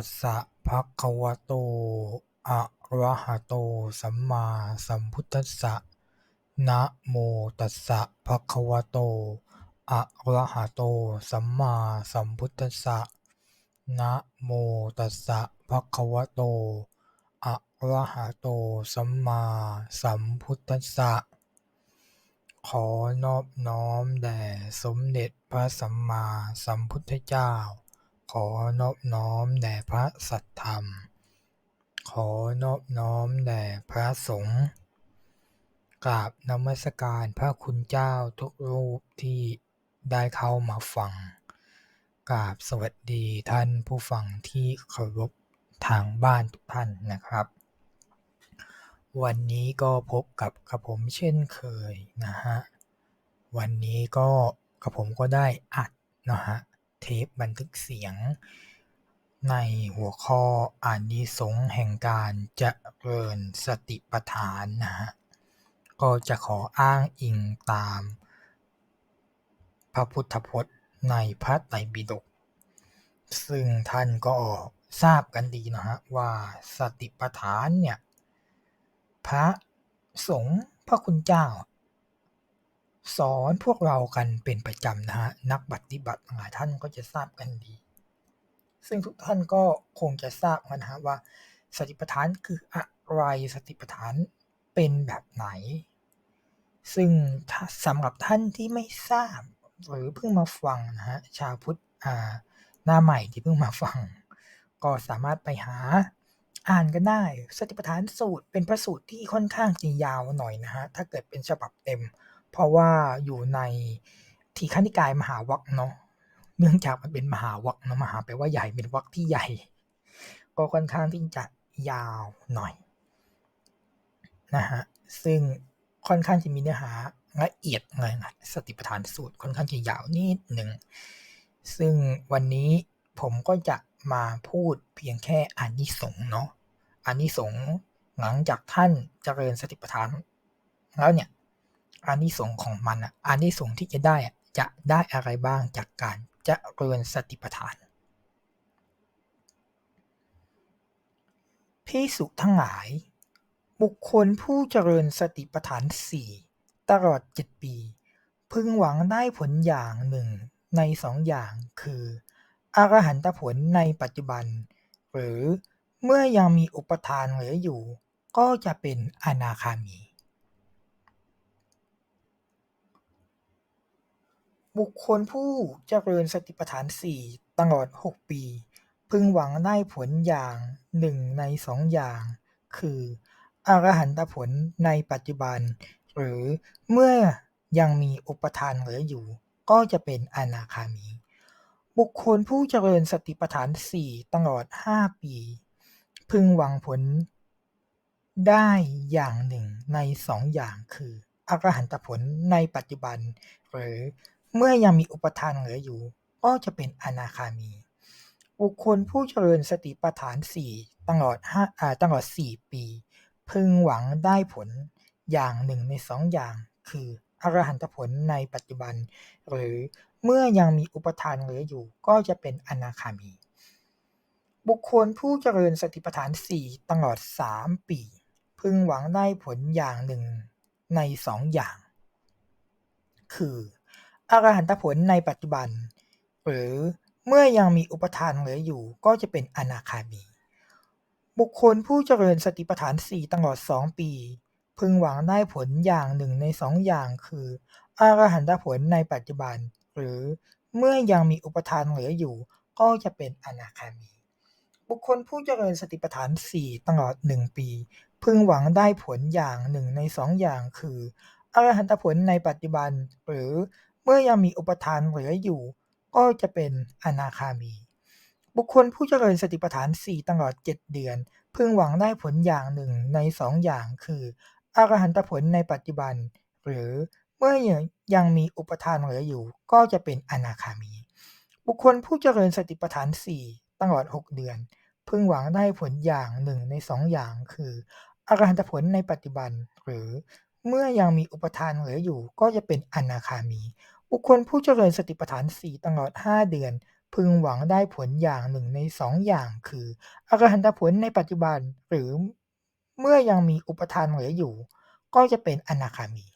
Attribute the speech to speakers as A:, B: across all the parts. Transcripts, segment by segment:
A: ตัสสะภะคะวะโต อะระหะโต สัมมาสัมพุทธัสสะ นะโมตัสสะภะคะวะโต อะระหะโต สัมมาสัมพุทธัสสะ นะโมตัสสะภะคะวะโต อะระหะโต สัมมาสัมพุทธัสสะ ขอนอบน้อมแด่สมเด็จพระสัมมาสัมพุทธเจ้า ขอนอบน้อมแด่พระสัทธรรม ขอนอบน้อมแด่พระสงฆ์กราบนมัสการพระคุณเจ้าทุกรูปที่ได้เข้ามาฟังกราบสวัสดีท่านผู้ฟังที่เคารพทางบ้านทุกท่านนะครับ วันนี้ก็พบกับกระผมเช่นเคยนะฮะ วันนี้ก็กระผมก็ได้อัดนะฮะ เทปบันทึกเสียง ในหัวข้ออานิสงส์แห่งการเจริญสติปัฏฐานนะฮะก็จะขออ้างอิงตาม พระพุทธพจน์ในพระไตรปิฎกซึ่งท่านก็ทราบกันดีนะฮะว่าสติปัฏฐานเนี่ยพระสงฆ์พระคุณเจ้า สอนพวกเรากันเป็นประจำนะฮะนักปฏิบัติหลายท่านก็จะทราบกันดี ซึ่งทุกท่านก็คงจะทราบนะฮะว่า สติปัฏฐานคืออะไรสติปัฏฐานเป็นแบบไหน ซึ่งถ้าสำหรับท่านที่ไม่ทราบหรือเพิ่งมาฟังนะฮะชาวพุทธอ่าหน้าใหม่ที่เพิ่งมาฟัง ก็สามารถไปหาอ่านกันได้สติปัฏฐานสูตรเป็นพระสูตรที่ค่อนข้างจะยาวหน่อยนะฮะ ถ้าเกิดเป็นฉบับเต็ม เพราะว่าอยู่ในทีฆนิกายมหาวัคเนาะเนื่องจากมันเป็นมหาวัคเนาะมหาแปลว่าใหญ่เป็นวัคที่ใหญ่ ก็ค่อนข้างที่จะยาวหน่อยนะฮะซึ่งค่อนข้างจะมีเนื้อหาละเอียดเลยนะสติปัฏฐานสูตรค่อนข้างจะยาวนิดหนึ่ง ซึ่งวันนี้ผมก็จะมาพูดเพียงแค่อานิสงส์เนาะอานิสงส์หลังจากท่านเจริญสติปัฏฐาน แล้วเนี่ย อานิสงส์ของมันอะอานิสงส์ที่จะได้อะจะได้อะไรบ้างจากการเจริญสติปัฏฐานพิสุทั้งหลาย บุคคลผู้เจริญสติปัฏฐานสี่ตลอดเจ็ดปี พึงหวังได้ผลอย่างหนึ่งในสองอย่างคืออรหันตผลในปัจจุบัน หรือเมื่อยังมีอุปทานเหลืออยู่ ก็จะเป็นอนาคามี บุคคลผู้เจริญสติปัฏฐานสี่ตลอดหกปี พึงหวังได้ผลอย่างหนึ่งในสองอย่าง คืออรหันตผลในปัจจุบัน หรือเมื่อยังมีอุปทานเหลืออยู่ ก็จะเป็นอนาคามี บุคคลผู้เจริญสติปัฏฐานสี่ตลอดห้าปี พึงหวังผลได้อย่างหนึ่งในสองอย่างคืออรหันตผลในปัจจุบัน หรือ เมื่อยังมีอุปทานเหลืออยู่ ก็จะเป็นอนาคามี บุคคลผู้เจริญสติปัฏฐานสี่ตลอดห้าตลอดสี่ปี พึงหวังได้ผลอย่างหนึ่งในสองอย่าง คืออรหันตผลในปัจจุบัน หรือเมื่อยังมีอุปทานเหลืออยู่ ก็จะเป็นอนาคามี บุคคลผู้เจริญสติปัฏฐานสี่ตลอดสามปี พึงหวังได้ผลอย่างหนึ่งในสองอย่าง คือ อรหันตผลในปัจจุบัน หรือเมื่อยังมีอุปทานเหลืออยู่ก็จะเป็นอนาคามี บุคคลผู้เจริญสติปัฏฐานสี่ตลอดสองปี พึงหวังได้ผลอย่างหนึ่งในสองอย่างคืออรหันตผลในปัจจุบัน หรือเมื่อยังมีอุปทานเหลืออยู่ ก็จะเป็นอนาคามี บุคคลผู้เจริญสติปัฏฐานสี่ตลอดหนึ่งปี พึงหวังได้ผลอย่างหนึ่งในสองอย่างคืออรหันตผลในปัจจุบัน หรือ เมื่อยังมีอุปทานเหลืออยู่ ก็จะเป็นอนาคามี บุคคลผู้เจริญสติปัฏฐานสี่ตลอดเจ็ดเดือน พึงหวังได้ผลอย่างหนึ่งในสองอย่างคืออรหันตผลในปัจจุบัน หรือเมื่อยังมีอุปทานเหลืออยู่ ก็จะเป็นอนาคามี บุคคลผู้เจริญสติปัฏฐานสี่ตลอดหกเดือน พึงหวังได้ผลอย่างหนึ่งในสองอย่างคืออรหันตผลในปัจจุบัน หรือ เมื่อยังมีอุปทานเหลืออยู่ก็จะเป็นอนาคามี บุคคลผู้เจริญสติปัฏฐานสี่ตลอดห้าเดือน พึงหวังได้ผลอย่างหนึ่งในสองอย่างคืออรหันตผลในปัจจุบันหรือเมื่อยังมีอุปทานเหลืออยู่ ก็จะเป็นอนาคามี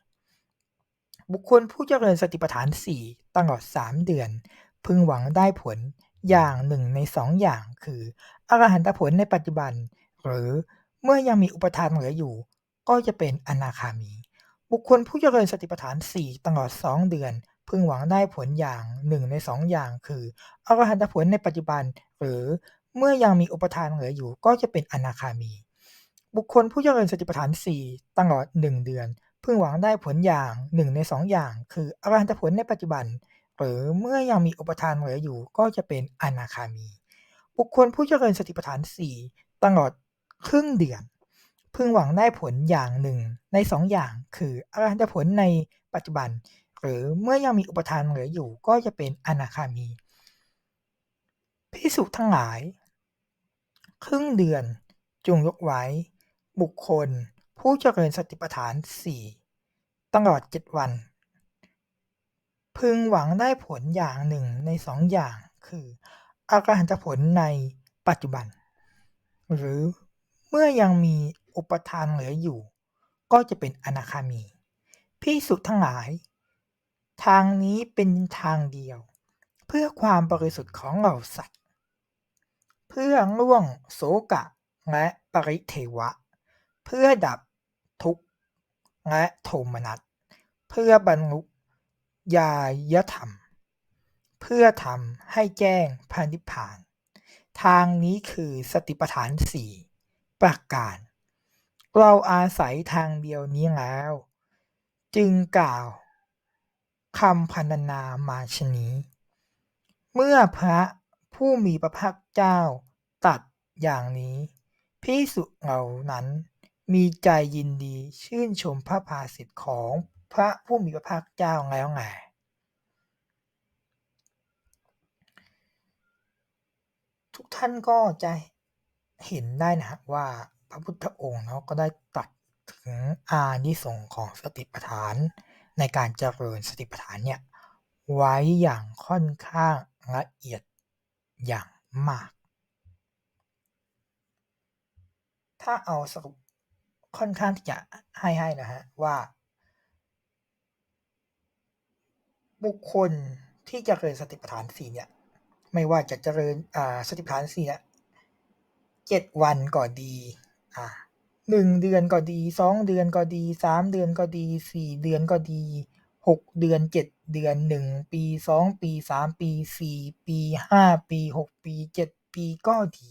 A: บุคคลผู้เจริญสติปัฏฐานสี่ตลอดสามเดือน พึงหวังได้ผลอย่างหนึ่งในสองอย่างคืออรหันตผลในปัจจุบัน หรือเมื่อยังมีอุปทานเหลืออยู่ ก็จะเป็นอนาคามี บุคคลผู้เจริญสติปัฏฐานสี่ตลอดสองเดือน พึงหวังได้ผลอย่างหนึ่งในสองอย่าง คืออรหันตผลในปัจจุบัน หรือเมื่อยังมีอุปทานเหลืออยู่ ก็จะเป็นอนาคามี บุคคลผู้เจริญสติปัฏฐานสี่ตลอดหนึ่งเดือน พึงหวังได้ผลอย่างหนึ่งในสองอย่าง คืออรหันตผลในปัจจุบัน หรือเมื่อยังมีอุปทานเหลืออยู่ ก็จะเป็นอนาคามี บุคคลผู้เจริญสติปัฏฐานสี่ตลอดครึ่งเดือน พึงหวังได้ผลอย่างหนึ่งในสองอย่าง คืออรหันตผลในปัจจุบัน หรือเมื่อยังมีอุปทานเหลืออยู่ก็จะเป็นอนาคามีพิสุทั้งหลาย ครึ่งเดือนจงยกไว้ บุคคล ผู้เจริญสติปัฏฐานสี่ตลอดเจ็ดวัน พึงหวังได้ผลอย่างหนึ่งในสองอย่างคืออารหันตผลในปัจจุบัน หรือเมื่อยังมี อุปทานเหลืออยู่ ก็จะเป็นอนาคามี พิสุทั้งหลาย ทางนี้เป็นทางเดียว เพื่อความบริสุทธิ์ของเหล่าสัตว์ เพื่อล่วงโสกะและปริเทวะ เพื่อดับทุกข์และโทมนัสเพื่อบรรลุญายธรรม เพื่อทำให้แจ้งพานิพพาน ทางนี้คือสติปัฏฐานสี่ประการ เราอาศัยทางเดียวนี้แล้ว จึงกล่าวคำพันนามาชนี้ เมื่อพระผู้มีพระภาคเจ้าตัดอย่างนี้พิสุเหล่านั้นมีใจยินดีชื่นชมพระภาสิทธิ์ของพระผู้มีพระภาคเจ้าแล้วไงทุกท่านก็จะเห็นได้นะว่า พระพุทธองค์เนาะก็ได้ตัดถึงอานิสงส์ของสติปัฏฐาน ในการเจริญสติปัฏฐานเนี่ยไว้อย่างค่อนข้างละเอียดอย่างมาก ถ้าเอาสรุปค่อนข้างที่จะให้ให้นะฮะว่า บุคคลที่จเจริญสติปัฏฐานสี่เนี่ยไม่ว่าจะเจริญอ่าสติปัฏฐานสี่เนี่ยเจ็ดวันก็ดี หนึ่งเดือนก็ดีสองเดือนก็ดีสามเดือนก็ดีสี่เดือนก็ดีหกเดือนเจ็ดเดือนหนึ่งปีสองปีสามปีสี่ปีห้าปีหกปีเจ็ดปีก็ดี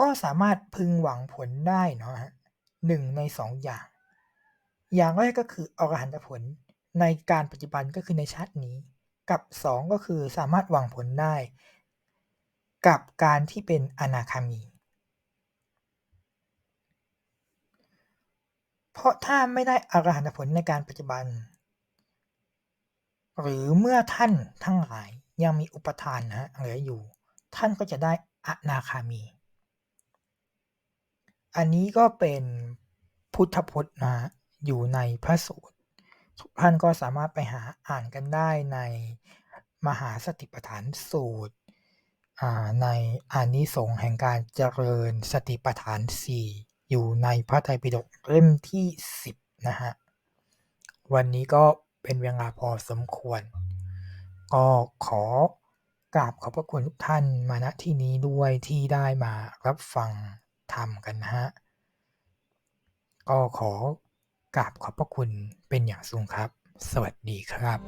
A: ก็สามารถพึงหวังผลได้เนาะหนึ่งในสองอย่าง อย่างแรกก็คืออรหันตผลในการปัจจุบันก็คือในชาตินี้ กับสองก็คือสามารถหวังผลได้ กับการที่เป็นอนาคามี เพราะถ้าไม่ได้อรหันตผลในการปัจจุบัน หรือเมื่อท่านทั้งหลายยังมีอุปทานนะเหลืออยู่ ท่านก็จะได้อนาคามี อันนี้ก็เป็นพุทธพจน์นะอยู่ในพระสูตรท่านก็สามารถไปหาอ่านกันได้ในมหาสติปัฏฐานสูตรในอานิสงส์แห่งการเจริญสติปัฏฐานสี่ อยู่ในพระไตรปิฎกเล่มที่ 10 นะฮะ วันนี้ก็เป็นเวลาพอสมควร ก็ขอกราบขอบพระคุณทุกท่านมาณที่นี้ด้วยที่ได้มารับฟังธรรมกันฮะ ก็ขอกราบขอบพระคุณเป็นอย่างสูงครับ สวัสดีครับ